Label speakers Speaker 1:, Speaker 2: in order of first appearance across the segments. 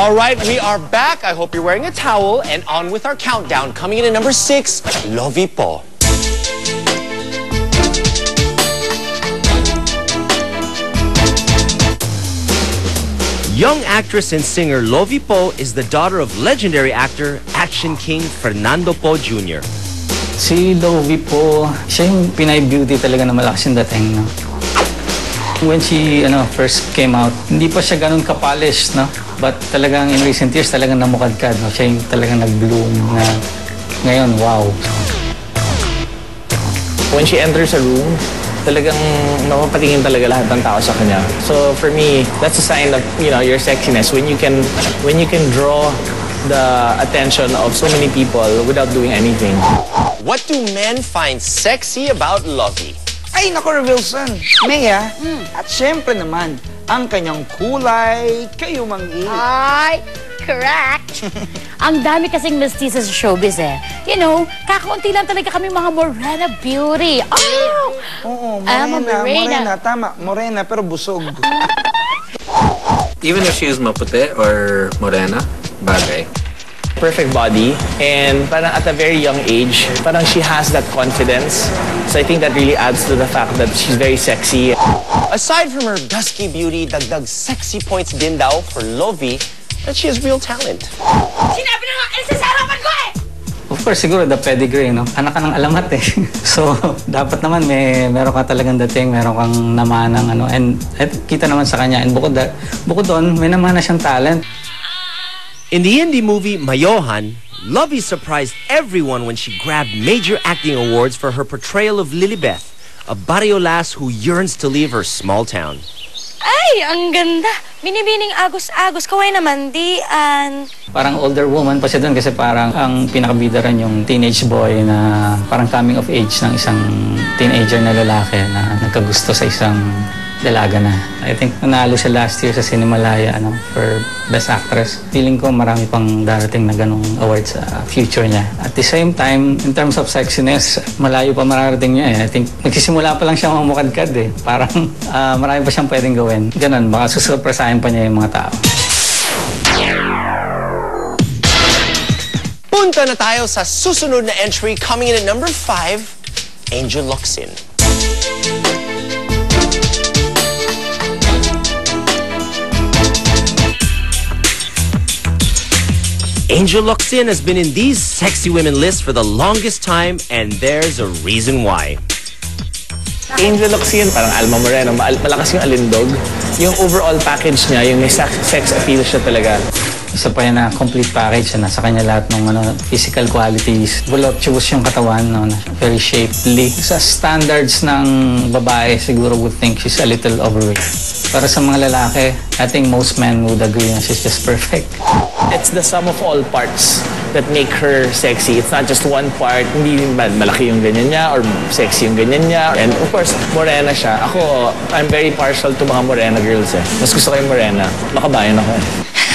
Speaker 1: All right, we are back. I hope you're wearing a towel and on with our countdown. Coming in at number six, Lovey Po.
Speaker 2: Young actress and singer Lovi Po is the daughter of legendary actor, action king Fernando Po Jr.
Speaker 3: Si Lovey po, siya yung Pinay beauty talaga na malakas yung dating, no? When she ano, first came out, hindi pa siya ganun ka-polished, no? But talagang in recent years, talagang namukadkad, no? Siya yung talagang nag-bloom na ngayon, wow.
Speaker 4: when she enters a room, talagang mapapatingin talaga lahat ng tao sa kanya. So for me, that's a sign of, you know, your sexiness when you can when you can draw the attention of so many people without doing anything.
Speaker 1: What do men find sexy about Lovey?
Speaker 5: Ay, nako, Wilson. Mea, at syempre naman, ang kanyang kulay, kayo mangi.
Speaker 6: Ay, correct. Ang dami kasing mestiza sa showbiz eh. You know, kakaunti lang talaga kami mga Morena beauty. Oh!
Speaker 5: Oo,
Speaker 6: I'm a
Speaker 5: morena,
Speaker 6: morena.
Speaker 5: morena, tama. Morena, pero busog.
Speaker 7: Even if she is maputi or morena, bagay.
Speaker 4: Perfect body and parang at a very young age, parang she has that confidence. So I think that really adds to the fact that she's very sexy.
Speaker 1: Aside from her dusky beauty, dagdag sexy points din daw for Lovey that she has real talent.
Speaker 6: Sinabi na nga, alis sa harapan ko eh!
Speaker 3: Of course, siguro the pedigree, no? Anak ka ng alamat eh. so, dapat naman may meron ka talagang dating, meron kang namanang ano. And at kita naman sa kanya. And bukod, da, bukod doon, may namana siyang talent.
Speaker 2: In the indie movie Mayohan, Lovey surprised everyone when she grabbed major acting awards for her portrayal of Lilibeth, a barrio lass who yearns to leave her small town.
Speaker 8: Ay, ang ganda. Binibining agos-agos. Kaway naman, di, an...
Speaker 3: Parang older woman pa siya doon kasi parang ang pinakabida rin yung teenage boy na parang coming of age ng isang teenager na lalaki na nagkagusto sa isang dalaga na. I think nanalo siya last year sa Cinemalaya ano, for Best Actress. Feeling ko marami pang darating na ganong award sa future niya. At the same time, in terms of sexiness, malayo pa mararating niya eh. I think nagsisimula pa lang siya mamukadkad eh. Parang ah, marami pa siyang pwedeng gawin. Ganon, baka susurpresahin pa niya yung mga tao.
Speaker 1: Punta na tayo sa susunod na entry coming in at number five, Angel Locsin.
Speaker 2: Angel Locsin has been in these sexy women lists for the longest time, and there's a reason why.
Speaker 4: Angel Locsin, parang Alma Moreno, ma- malakas yung alindog. Yung overall package niya, yung may sex appeal siya talaga.
Speaker 3: Isa pa yan na complete package na nasa kanya lahat ng ano, physical qualities. Voluptuous yung katawan, no, very shapely. Sa standards ng babae, siguro would think she's a little overweight. Para sa mga lalaki, I think most men would agree na she's just perfect.
Speaker 4: It's the sum of all parts that make her sexy. It's not just one part, hindi mal- malaki yung ganyan niya or sexy yung ganyan niya. And of course, morena siya. Ako, I'm very partial to mga morena girls eh. Mas gusto ko yung morena. Makabayan ako eh.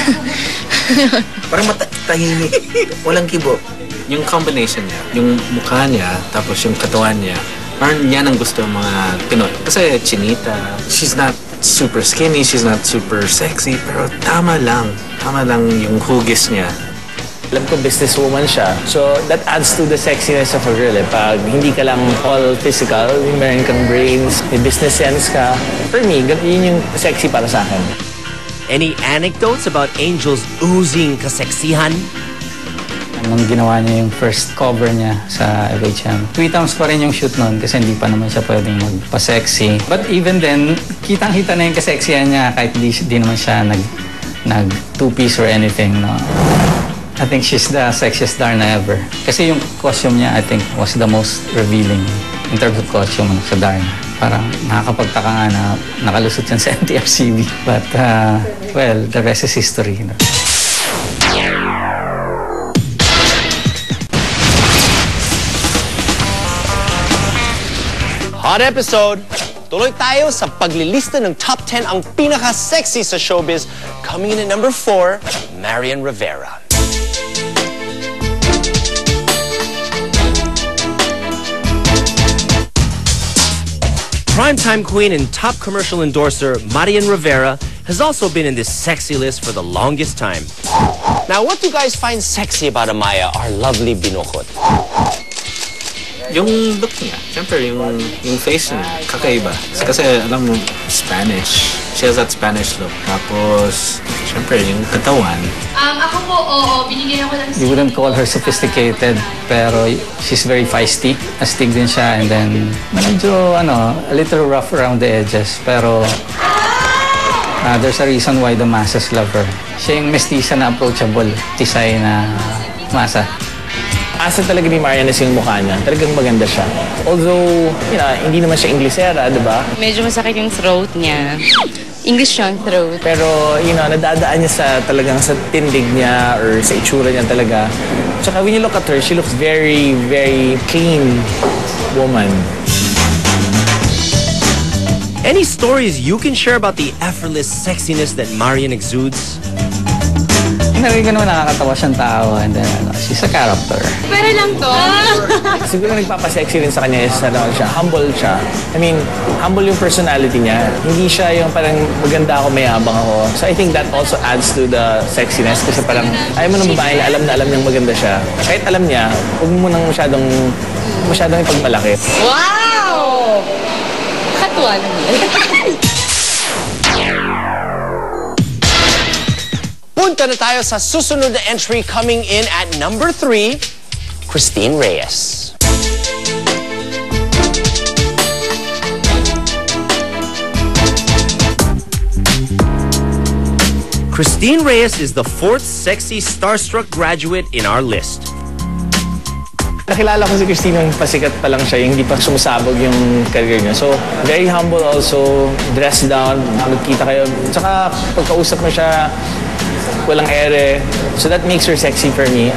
Speaker 7: Parang mata- tahimik. Walang kibo. Yung combination niya, yung mukha niya, tapos yung katawan niya, parang yan ang gusto ng mga Pinoy. Kasi chinita, she's not super skinny, she's not super sexy, pero tama lang. Tama lang yung hugis niya.
Speaker 4: Alam ko businesswoman siya. So that adds to the sexiness of a girl eh. Pag hindi ka lang all physical, meron kang brains, may business sense ka. For me, yun yung sexy para sa akin.
Speaker 2: Any anecdotes about Angel's oozing kaseksihan?
Speaker 3: Nung ginawa niya yung first cover niya sa FHM, three times pa rin yung shoot nun kasi hindi pa naman siya pwedeng magpa-sexy. But even then, kitang-kita na yung kaseksihan niya kahit di, di naman siya nag, nag two-piece or anything. No? I think she's the sexiest Darna ever. Kasi yung costume niya, I think, was the most revealing in terms of costume sa Darna. Parang nakakapagtaka nga na nakalusot yan sa NTRCB. But, uh, well, the rest is history. No?
Speaker 1: Hot episode! Tuloy tayo sa paglilista ng top 10 ang pinaka-sexy sa showbiz. Coming in at number 4, Marian Rivera.
Speaker 2: Primetime queen and top commercial endorser Marian Rivera has also been in this sexy list for the longest time.
Speaker 1: Now, what do you guys find sexy about Amaya, our lovely binukot?
Speaker 7: Yung look niya, siyempre yung, yung face niya, kakaiba. Kasi alam mo, Spanish. She has that Spanish look. Tapos, siyempre yung katawan.
Speaker 9: Um, ako po, oo, binigyan ako ng
Speaker 3: You wouldn't call her sophisticated, pero she's very feisty. Astig din siya and then medyo ano, a little rough around the edges. Pero uh, there's a reason why the masses love her. Siya yung mestiza na approachable, tisay na masa.
Speaker 4: Asset talaga ni Marian is yung mukha niya. Talagang maganda siya. Although, you know, hindi naman siya Inglesera, di ba?
Speaker 8: Medyo masakit yung throat niya. English yung throat.
Speaker 4: Pero, you know, nadadaan niya sa talagang sa tindig niya or sa itsura niya talaga. Tsaka when you look at her, she looks very, very clean woman.
Speaker 2: Any stories you can share about the effortless sexiness that Marian exudes?
Speaker 3: Ko naman nakakatawa siyang tao and then ano, she's a character.
Speaker 9: Pera lang to.
Speaker 4: Siguro nagpapasexy rin sa kanya is ano siya, humble siya. I mean, humble yung personality niya. Hindi siya yung parang maganda ako, mayabang ako. So I think that also adds to the sexiness kasi parang ayaw mo ng babae na alam na alam niyang maganda siya. Kahit alam niya, huwag mo nang masyadong masyadong ipagmalaki.
Speaker 8: Wow! Katuwa naman.
Speaker 1: Punta na tayo sa susunod na entry coming in at number 3, Christine Reyes.
Speaker 2: Christine Reyes is the fourth sexy starstruck graduate in our list.
Speaker 4: Nakilala ko si Christine nung pasikat pa lang siya, yung hindi pa sumasabog yung career niya. So, very humble also, dressed down, magkita kayo. Tsaka, pagkausap mo siya, walang ere. So that makes her sexy for me.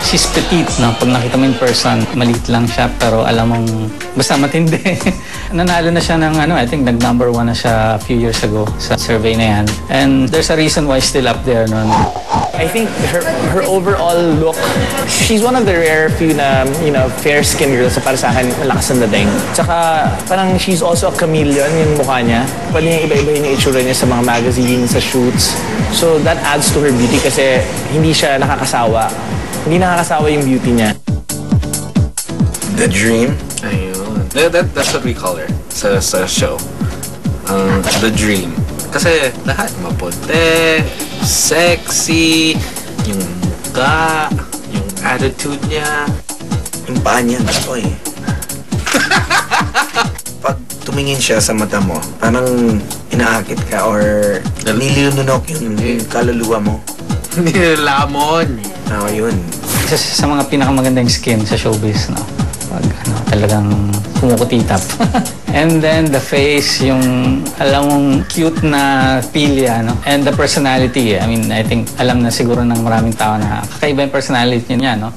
Speaker 3: She's petite, no? Pag nakita mo in person, maliit lang siya, pero alam mong basta matindi. Nanalo na siya ng, ano, I think nag-number one na siya a few years ago sa survey na yan. And there's a reason why still up there, no?
Speaker 4: I think her her overall look, she's one of the rare few na, you know, fair-skinned girls sa para sa akin, malakas ang dating. Tsaka, parang she's also a chameleon yung mukha niya. Pwede niya iba-iba yung itsura niya sa mga magazine, sa shoots. So that adds to her beauty kasi hindi siya nakakasawa. Hindi nakakasawa yung beauty niya.
Speaker 10: The Dream.
Speaker 7: Ayun. That, that, that's what we call her sa, sa show. Um, the Dream. Kasi lahat maputi, sexy, yung mukha, yung attitude niya.
Speaker 10: Yung paa niya, gusto eh. Pag tumingin siya sa mata mo, parang inaakit ka or nililunok yung, yung kaluluwa mo.
Speaker 7: Nilamon.
Speaker 10: Oo, yun.
Speaker 3: Isa sa mga pinakamagandang skin sa showbiz, no? Pag ano, talagang kumukutitap. And then the face, yung alam mong cute na pilya, no? And the personality, I mean, I think alam na siguro ng maraming tao na kakaiba yung personality niya, no?